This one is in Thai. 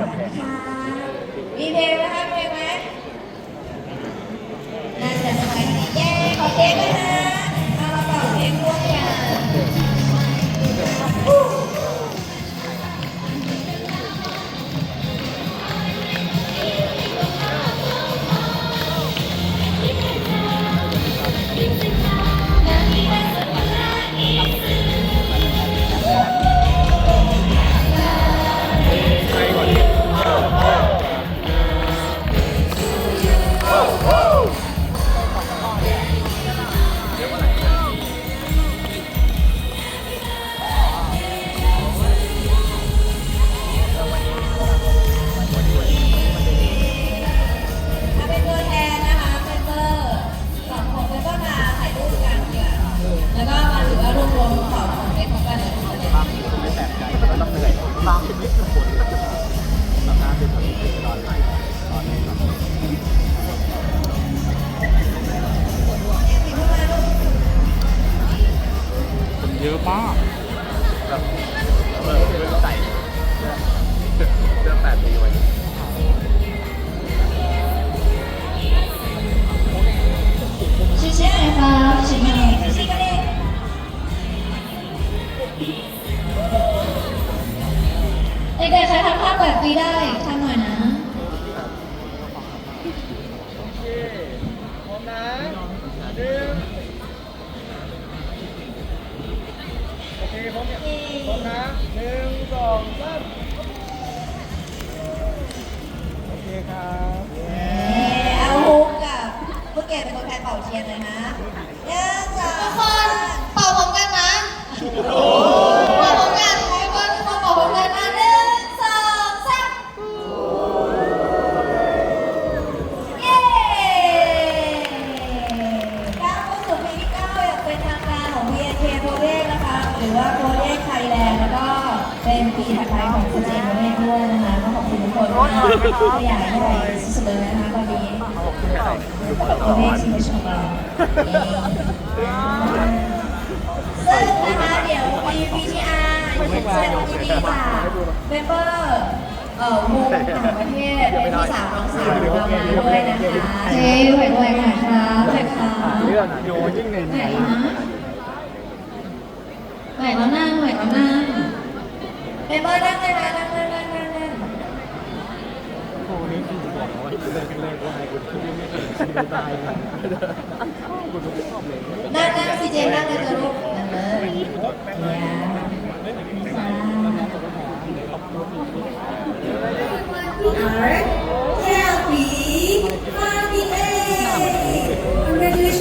ก่อนนะคะมีเพลงไหมคะเพลงไหมน่าจะสบายดีเย้ขอเพลงด้วยนะ ต้องเหนื่อยบางเป็นนิดเป็นคนทำงานเป็นผลตอนไหนตอนนี้ครับคนเยอะมากแบบเออเรื่องใส่เรื่องแปดปีไว้ กๆใครทำภาพแบบนี้ได้ทำหน่อยนะพร้อมนะหนึ่งโอเคพร้อมเนี่ยพร้อมนะหนึ่งสองสามโอเคครับเอาฮุกกับผู้เก็บเป็นตัวแทนเป่าเทียนเลยนะหนึ่งสองทุกคนเป่าพร้อมกันนะ BNK p r o j e c t นะคะ หรือว่า Project Thailand แล้วก็เป็นปีถัดไปของ CJ p r o j e c t ด้วยนะคะก็ขอบคุณทุกคนมากขยายให้สุดๆเลยนะคะตอนนี้โอเคชิมชมเราซึ่งนะคะเดี๋ยวมี VTR อยู่แสดงความยินดีจากเมมเบอร์เอ่อวงต่างประเทศเป็นพี่สาวน้องสาวของเรามาด้วยนะคะเจ๊ด้วยด้วยค่ะครับด้วยค่ะเรื่องโยยิ่งในไหนนะไหนแล้ว นั่งเบเบอร์นั่งเลยนะนั่งเลยนั่งนั่งนั่งโอ้นี่คือบอกว่าเลิกกันเลิกว่าให้คุณที่ไม่เคยชิมตายกันคุณชอบเลยนั่งนั่งซีเจนั่งเลยเธอลูกนั่งเลย